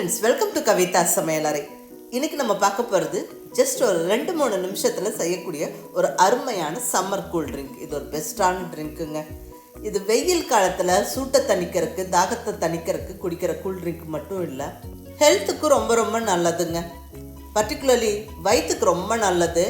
Friends welcome to Kavitha சமையலறை இன்னைக்கு நம்ம பார்க்க போகிறது ஜஸ்ட் ஒரு ரெண்டு மூணு நிமிஷத்தில் செய்யக்கூடிய ஒரு அருமையான சம்மர் கூல் ட்ரிங்க் இது ஒரு பெஸ்ட்டான ட்ரிங்க்குங்க இது வெயில் காலத்தில் சூட்டை தணிக்கிறதுக்கு தாகத்தை தணிக்கிறதுக்கு குடிக்கிற கூல் ட்ரிங்க் மட்டும் இல்லை. ஹெல்த்துக்கு ரொம்ப ரொம்ப நல்லதுங்க. பர்டிகுலர்லி வயிற்றுக்கு ரொம்ப நல்லது.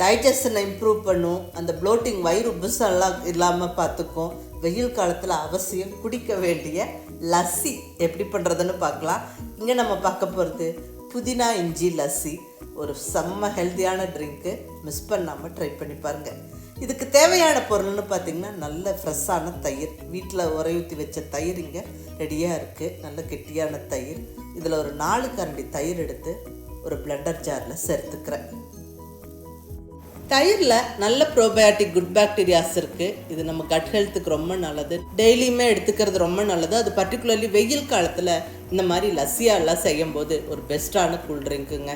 டைஜஷனை இம்ப்ரூவ் பண்ணும். அந்த ப்ளோட்டிங் வயிறு புசெல்லாம் இல்லாமல் பார்த்துக்கும். வெயில் காலத்தில் அவசியம் குடிக்க வேண்டிய லஸ்ஸி எப்படி பண்ணுறதுன்னு பார்க்கலாம். இங்கே நம்ம பார்க்க போகிறது புதினா இஞ்சி லஸ்ஸி. ஒரு செம்ம ஹெல்த்தியான ட்ரிங்க்கு மிஸ் பண்ணாமல் ட்ரை பண்ணி பாருங்கள் இதுக்கு தேவையான பொருள்னு பார்த்திங்கன்னா நல்ல ஃப்ரெஷ்ஷான தயிர். வீட்டில் உரை ஊற்றி வச்ச தயிர் இங்கே ரெடியாக இருக்குது நல்ல கெட்டியான தயிர். இதில் ஒரு நாலு கரண்டி தயிர் எடுத்து ஒரு பிளெண்டர் ஜாரில் சேர்த்துக்கிறேன். தயிரில் நல்ல ப்ரோபயோட்டிக் குட் பாக்டீரியாஸ் இருக்குது இது நம்ம கட் ஹெல்த்துக்கு ரொம்ப நல்லது. டெய்லியுமே எடுத்துக்கிறது ரொம்ப நல்லது. அது பர்டிகுலர்லி வெயில் காலத்தில் இந்த மாதிரி லஸ்ஸியாலாம் செய்யும் போது ஒரு பெஸ்ட்டான கூல் ட்ரிங்க்குங்க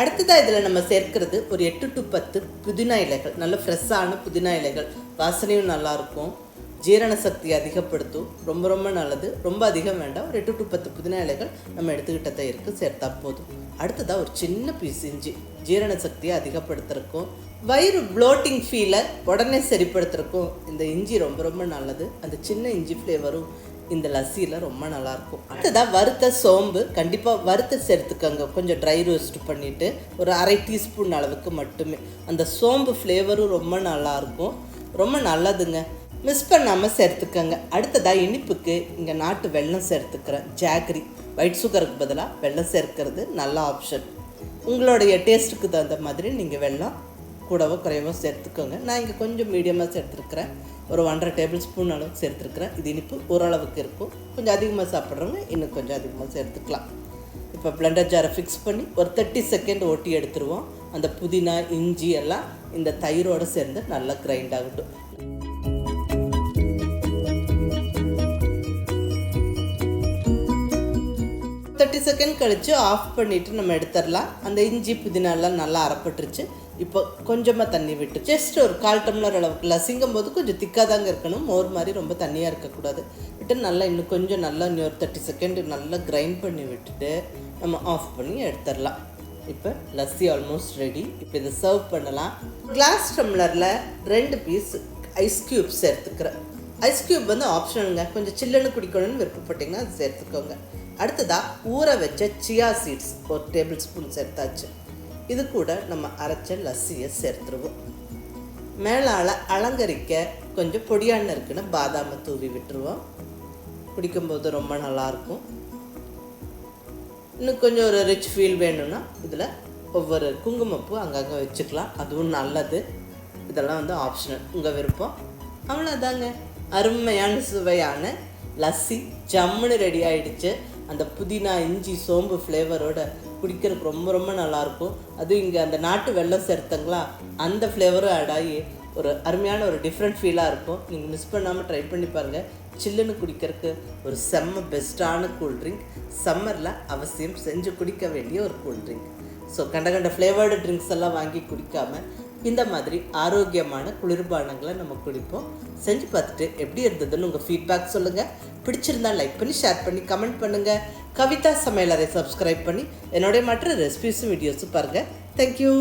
அடுத்ததாக இதில் நம்ம சேர்க்கிறது ஒரு எட்டு டு பத்து புதினா இலைகள். நல்ல ஃப்ரெஷ்ஷான புதினா இலைகள். வாசனையும் நல்லாயிருக்கும் ஜீரண சக்தியை அதிகப்படுத்தும். ரொம்ப ரொம்ப நல்லது. ரொம்ப அதிகம் வேண்டாம். ஒரு எட்டு டு பத்து புதினா இலைகள் நம்ம எடுத்துக்கிட்ட தயிருக்கு சேர்த்தா போதும். அடுத்ததாக ஒரு சின்ன பீஸ் இஞ்சி. ஜீரண சக்தியை அதிகப்படுத்துறக்கும். வயிறு ப்ளோட்டிங் ஃபீலை உடனே சரிப்படுத்துறக்கும். இந்த இஞ்சி ரொம்ப ரொம்ப நல்லது. அந்த சின்ன இஞ்சி ஃப்ளேவரும் இந்த லஸ்ஸியில் ரொம்ப நல்லாயிருக்கும் அடுத்ததாக வறுத்த சோம்பு. கண்டிப்பாக வறுத்து சேர்த்துக்கோங்க. கொஞ்சம் ட்ரை ரோஸ்ட் பண்ணிவிட்டு ஒரு அரை டீஸ்பூன் அளவுக்கு மட்டுமே. அந்த சோம்பு ஃப்ளேவரும் ரொம்ப நல்லாயிருக்கும் ரொம்ப நல்லதுங்க. மிஸ் பண்ணாமல் சேர்த்துக்கோங்க. அடுத்ததாக இனிப்புக்கு இங்கே நாட்டு வெல்லம் சேர்த்துக்கிறேன். ஜாகரி. ஒயிட் சுகருக்கு பதிலாக வெள்ளம் சேர்க்கிறது நல்ல ஆப்ஷன் உங்களுடைய டேஸ்ட்டுக்கு தகுந்த மாதிரி நீங்கள் வெள்ளம் கூடவோ குறைவோ சேர்த்துக்கோங்க. நான் இங்கே கொஞ்சம் மீடியமாக சேர்த்துருக்குறேன். ஒரு ஒன்றரை டேபிள் ஸ்பூன் அளவுக்கு சேர்த்துருக்குறேன். இது இனிப்பு ஓரளவுக்கு இருக்கும். கொஞ்சம் அதிகமாக சாப்பிட்றவங்க இன்னும் கொஞ்சம் அதிகமாக சேர்த்துக்கலாம். இப்போ பிளண்டர் ஜாரை ஃபிக்ஸ் பண்ணி ஒரு தேர்ட்டி செகண்ட் ஓட்டி எடுத்துருவோம். அந்த புதினா இஞ்சி எல்லாம் இந்த தயிரோடு சேர்ந்து நல்லா கிரைண்ட் ஆகட்டும். தேர்ட்டி செகண்ட் கழித்து ஆஃப் பண்ணிவிட்டு நம்ம எடுத்துடலாம். அந்த இஞ்சி புதினாலாம் நல்லா அறப்பட்டுருச்சு இப்போ கொஞ்சமாக தண்ணி விட்டு ஜஸ்ட் ஒரு கால் டம்ளர் அளவுக்கு லசிங்கும் போது கொஞ்சம் திக்காக தாங்க இருக்கணும். மோர் மாதிரி ரொம்ப தண்ணியாக இருக்கக்கூடாது. விட்டு நல்லா இன்னும் கொஞ்சம் நல்லா இன்னொரு தேர்ட்டி செகண்ட் நல்லா கிரைண்ட் பண்ணி விட்டுட்டு நம்ம ஆஃப் பண்ணி எடுத்துடலாம். இப்போ லஸ்ஸி ஆல்மோஸ்ட் ரெடி இப்போ இதை சர்வ் பண்ணலாம். கிளாஸ் டம்ளரில் ரெண்டு பீஸ் ஐஸ் க்யூப் எடுத்துக்கிறேன் ஐஸ் க்யூப் வந்து ஆப்ஷனுங்க கொஞ்சம் சில்லுன்னு குடிக்கணும்னு விருப்பப்பட்டீங்கன்னா அது சேர்த்துக்கோங்க. அடுத்ததாக ஊற வச்ச சியா சீட்ஸ் ஒரு டேபிள் ஸ்பூன் சேர்த்தாச்சு. இது கூட நம்ம அரைச்ச லஸ்ஸியை சேர்த்துருவோம். மேலால் அலங்கரிக்க கொஞ்சம் பொடியான இருக்குன்னு பாதாமை தூவி விட்டுருவோம். குடிக்கும்போது ரொம்ப நல்லாயிருக்கும். இன்னும் கொஞ்சம் ஒரு ரிச் ஃபீல் வேணும்னா இதில் ஒவ்வொரு குங்குமப்பூ அங்கங்கே வச்சுக்கலாம். அதுவும் நல்லது. இதெல்லாம் வந்து ஆப்ஷனல் உங்கள் விருப்பம். அவ்வளோதாங்க அருமையான சுவையான லஸ்ஸி ஜம்முன்னு ரெடி ஆயிடுச்சு. அந்த புதினா இஞ்சி சோம்பு ஃப்ளேவரோட குடிக்கிறதுக்கு ரொம்ப ரொம்ப நல்லாயிருக்கும். அதுவும் இங்கே அந்த நாட்டு வெள்ளம் சேர்த்தங்களா அந்த ஃப்ளேவரும் ஆட் ஆகி ஒரு அருமையான ஒரு டிஃப்ரெண்ட் ஃபீலாக இருக்கும். நீங்கள் மிஸ் பண்ணாமல் ட்ரை பண்ணி பாருங்கள் சில்லுன்னு குடிக்கிறதுக்கு ஒரு செம்ம பெஸ்ட்டான கூல் ட்ரிங்க் சம்மரில் அவசியம் செஞ்சு குடிக்க வேண்டிய ஒரு கூல்ட்ரிங்க் ஸோ கண்ட கண்ட ஃப்ளேவர்டு ட்ரிங்க்ஸ் எல்லாம் வாங்கி குடிக்காமல் இந்த மாதிரி ஆரோக்கியமான குளிர்பானங்களை நம்ம குடிப்போம் செஞ்சு பார்த்துட்டு எப்படி இருந்ததுன்னு உங்கள் ஃபீட்பேக் சொல்லுங்கள் பிடிச்சிருந்தா லைக் பண்ணி ஷேர் பண்ணி கமெண்ட் பண்ணுங்கள் கவிதா சமையலரை சப்ஸ்கிரைப் பண்ணி என்னுடைய மற்ற ரெசிபிஸும் வீடியோஸும் பாருங்கள் தேங்க்யூ